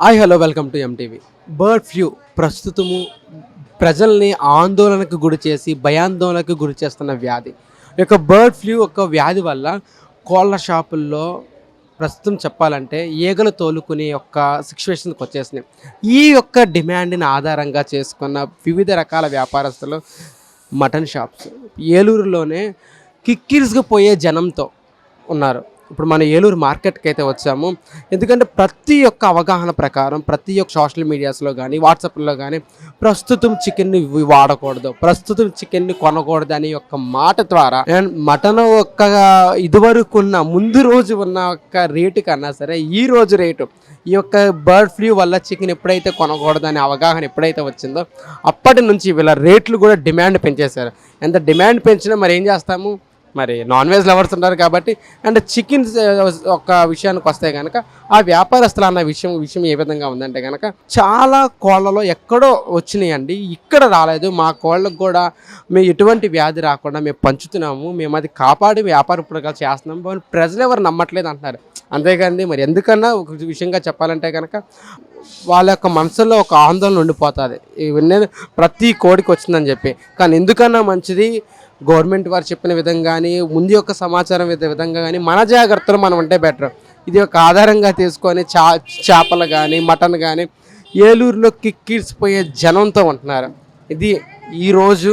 Hi hello welcome to MTV bird flu ప్రస్తుతము ప్రజల్ని ఆందోళనకు గురి చేసి భయాందోళనకు గురి చేస్తున్న వ్యాధి. ఈ యొక్క బర్డ్ ఫ్లూ యొక్క వ్యాధి వల్ల కోళ్ళ షాపుల్లో ప్రస్తుతం చెప్పాలంటే ఈగలు తోలుకునే యొక్క సిచ్యువేషన్కి వచ్చేసినాయి. ఈ యొక్క డిమాండ్ని ఆధారంగా చేసుకున్న వివిధ రకాల వ్యాపారస్తులు మటన్ షాప్స్ ఏలూరులోనే కిక్కిరిసిగా పోయే జనంతో ఉన్నారు. ఇప్పుడు మన ఏలూరు మార్కెట్కి అయితే వచ్చాము ఎందుకంటే ప్రతి ఒక్క అవగాహన ప్రకారం ప్రతి ఒక్క సోషల్ మీడియాస్లో కానీ వాట్సాప్లో కానీ ప్రస్తుతం చికెన్ని వాడకూడదు ప్రస్తుతం చికెన్ని కొనకూడదు అనే యొక్క మాట ద్వారా అండ్ మటన్ ఒక్క ఇదివరకు ఉన్న ముందు రోజు ఉన్న ఒక్క రేటు కన్నా సరే ఈ రోజు రేటు ఈ యొక్క బర్డ్ ఫ్లూ వల్ల చికెన్ ఎప్పుడైతే కొనకూడదు అనే అవగాహన ఎప్పుడైతే వచ్చిందో అప్పటి నుంచి వీళ్ళ రేట్లు కూడా డిమాండ్ పెంచేశారు. ఎంత డిమాండ్ పెంచినా మరి ఏం చేస్తాము? మరి నాన్ వెజ్ లవర్స్ ఉన్నారు కాబట్టి అండ్ చికెన్ ఒక విషయానికి వస్తే కనుక ఆ వ్యాపారస్తులు అన్న విషయం విషయం ఏ విధంగా ఉందంటే కనుక చాలా కోళ్ళలో ఎక్కడో వచ్చినాయండి ఇక్కడ రాలేదు మా కోళ్ళకు కూడా మేము ఎటువంటి వ్యాధి రాకుండా మేము పంచుతున్నాము మేము అది కాపాడి వ్యాపార ప్రకారం చేస్తున్నాము ప్రజలు ఎవరు నమ్మట్లేదు అంటున్నారు. అంతేకాండి మరి ఎందుకన్నా ఒక విషయంగా చెప్పాలంటే కనుక వాళ్ళ యొక్క మనసులో ఒక ఆందోళన ఉండిపోతుంది. ఇవన్నీ ప్రతి కోడికి వచ్చిందని చెప్పి. కానీ ఎందుకన్నా మంచిది గవర్నమెంట్ వారు చెప్పిన విధంగానే ముందు యొక్క సమాచారం విధంగా కానీ మన జాగ్రత్తలు మనం ఉంటే బెటర్. ఇది ఒక ఆధారంగా తీసుకొని చా చేపలు కానీ మటన్ కానీ ఏలూరులో కిక్కిర్చిపోయే జనంతో ఉంటున్నారు. ఇది ఈరోజు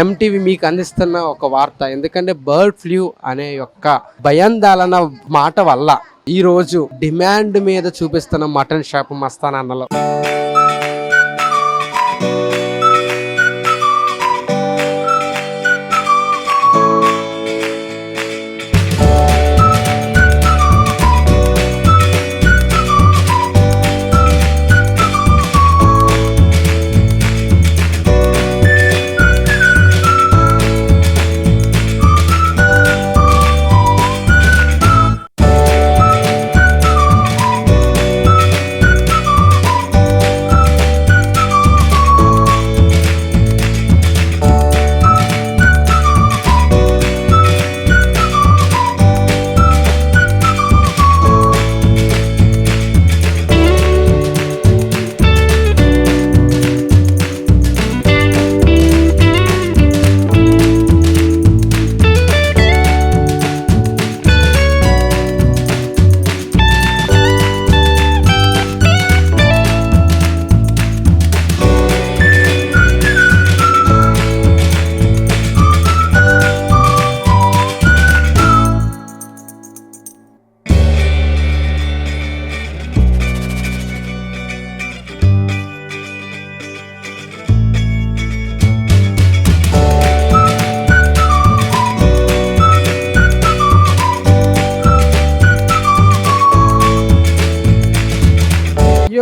ఎంటీవీ మీకు అందిస్తున్న ఒక వార్త. ఎందుకంటే బర్డ్ ఫ్లూ అనే యొక్క భయాందాలన మాట వల్ల ఈరోజు డిమాండ్ మీద చూపిస్తున్న మటన్ షాప్ మస్తానన్నలో.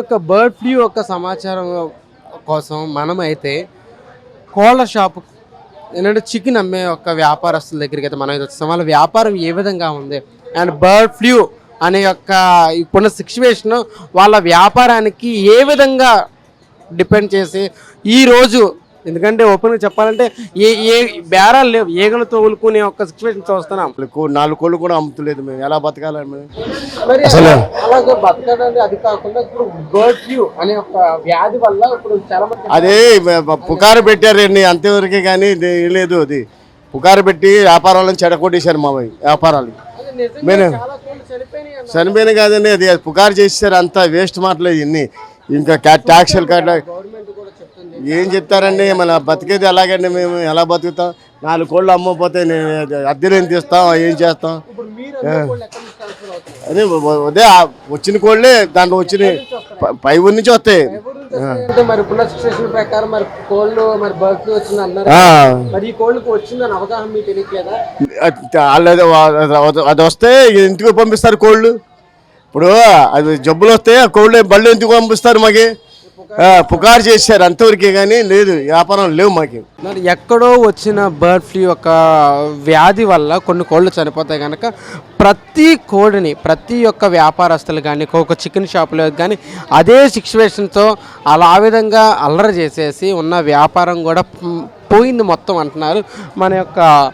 యొక్క బర్డ్ ఫ్లూ యొక్క సమాచారం కోసం మనమైతే కోళ్ళ షాపు ఏంటంటే చికెన్ అమ్మే ఒక వ్యాపారస్తుల దగ్గరికి అయితే మనం అయితే వాళ్ళ వ్యాపారం ఏ విధంగా ఉంది? అండ్ బర్డ్ ఫ్లూ అనే యొక్క ఇప్పుడున్న సిచ్యువేషన్ వాళ్ళ వ్యాపారానికి ఏ విధంగా డిపెండ్ చేసి ఈ రోజు ఎందుకంటే ఓపెన్గా చెప్పాలంటే ఏ ఏ బేరాలు లేవు. ఏగలు తోలుకునే ఒక సిచ్యువేషన్ చూస్తున్నాం. నాలుగు కోళ్ళు కూడా అమ్ముతలేదు మేము. ఎలా బతకాలి మేము? మరి అలాగే బతకడానికి అది కాకుండా ఇప్పుడు బర్డ్ ఫ్లూ అనే ఒక వ్యాధి వల్ల ఇప్పుడు చాలా మంది అదే పుకారు పెట్టారండి అంతవరకే కానీ లేదు అది. పుకారు పెట్టి వ్యాపారాలను చెడగొట్టేశారు మా వ్యాపారాలు. అన్న. చనిపోయిన కాదండి అది అది పుకారు చేసేసారు అంతా వేస్ట్ మాటలు ఇన్ని ఇంకా ట్యాక్సులు కట్ట ఏం చెప్తారండి? మన బతికేది ఎలాగండి మేము? ఎలా బతుకుతాం? నాలుగు కోళ్ళు అమ్మకపోతే నేను అద్దెలు ఏం తీస్తాం ఏం చేస్తాం? అదే అదే వచ్చిన కోళ్ళే దాంట్లో వచ్చిన ప- ఊరి నుంచి వస్తాయి. ఎవరు నుంచి వస్తాయి అంటే మరి ఇప్పుడున్న సిచ్యువేషన్ ప్రకారం మరి కోళ్ళు మరి బర్డ్ ఫ్లూ వచ్చింది అన్నారు ఆ. మరి ఈ కోళ్ళకి వచ్చిందని అవగాహన మీకు తెలియట్లేదా? వాళ్ళు అది వస్తే ఎందుకు పంపిస్తారు కోళ్ళు? ఇప్పుడు అది జబ్బులు వస్తే ఆ కోళ్ళు బళ్ళు ఎందుకు పంపిస్తారు మాకి? పుకారు చేశారు అంతవరకే కానీ లేదు వ్యాపారం లేవు మాకి. మరి ఎక్కడో వచ్చిన బర్డ్ ఫ్లూ యొక్క వ్యాధి వల్ల కొన్ని కోళ్ళు చనిపోతాయి కనుక ప్రతి కోడిని ప్రతి ఒక్క వ్యాపారస్తులు కానీ ఒక చికెన్ షాపులో కానీ అదే సిచ్యువేషన్తో అలా ఆ విధంగా అల్లరి చేసేసి ఉన్న వ్యాపారం కూడా పోయింది మొత్తం అంటున్నారు. మన యొక్క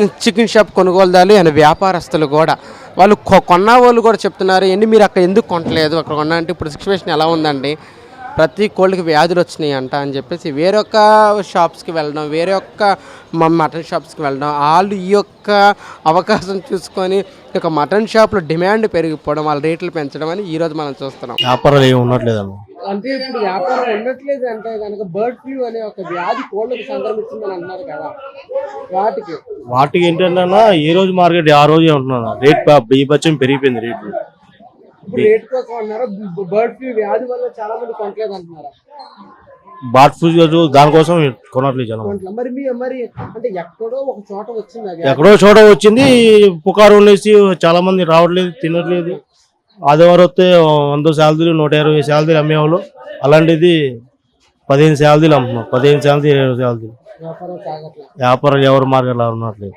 చికెన్ షాప్ కొనుగోలుదారులు అండ్ వ్యాపారస్తులు కూడా. వాళ్ళు కొ- కొన్న వాళ్ళు కూడా చెప్తున్నారు ఏంటి మీరు అక్కడ ఎందుకు కొనట్లేదు? అక్కడ కొన్నా అంటే ఇప్పుడు సిచ్యువేషన్ ఎలా ఉందండి? ప్రతి కోళ్ళకి వ్యాధులు వచ్చినాయి అంట అని చెప్పేసి వేరొక షాప్స్కి వెళ్ళడం వేరే ఒక్క మ- మటన్ షాప్స్కి వెళ్ళడం వాళ్ళు ఈ యొక్క అవకాశం చూసుకొని ఈ యొక్క మటన్ షాప్లో డిమాండ్ పెరిగిపోవడం వాళ్ళ రేట్లు పెంచడం అని ఈరోజు మనం చూస్తున్నాం. వ్యాపారాలు ఏమి ఉండట్లేదన్న అంటే ఇప్పుడు వ్యాపారం ఉండట్లేదు అంటే కనుక బర్డ్ ఫ్లూ అనే ఒక వ్యాధి కోళ్ళకి సంక్రమిస్తుందని అంటున్నారు కదా. వాటికి. వాటికి ఏంటంటే అన్న ఏ రోజు మార్కెట్ ఆ రోజే ఉంటున్నాను. రేట్ బీభత్సం పెరిగిపోయింది రేట్లు రేట్ కోసం అన్నారు? బర్డ్ ఫ్లూ వ్యాధి వల్ల చాలా మంది కొనట్లేదు అంటున్నారు? బాట్ ఫుడ్ దానికోసం కొనట్లేదు జనం. కొంట్ల. మరి మీ మరి అంటే ఎక్కడో ఒక చోట వచ్చింది అది ఎక్కడో చోట వచ్చింది పుకారు ఉండేసి చాలా మంది రావట్లేదు తినట్లేదు. ఆదివారం వస్తే వంద శాలరీలు నూట ఇరవై శాలరీలు అమ్మేవాళ్ళు. అలాంటిది పదిహేను శాలరీలు అమ్ముతున్నాం పదిహేను శాలరీ ఇరవై శాలరీలు. వ్యాపారాలు ఎవరు మార్కెట్లో ఉన్నట్లేదు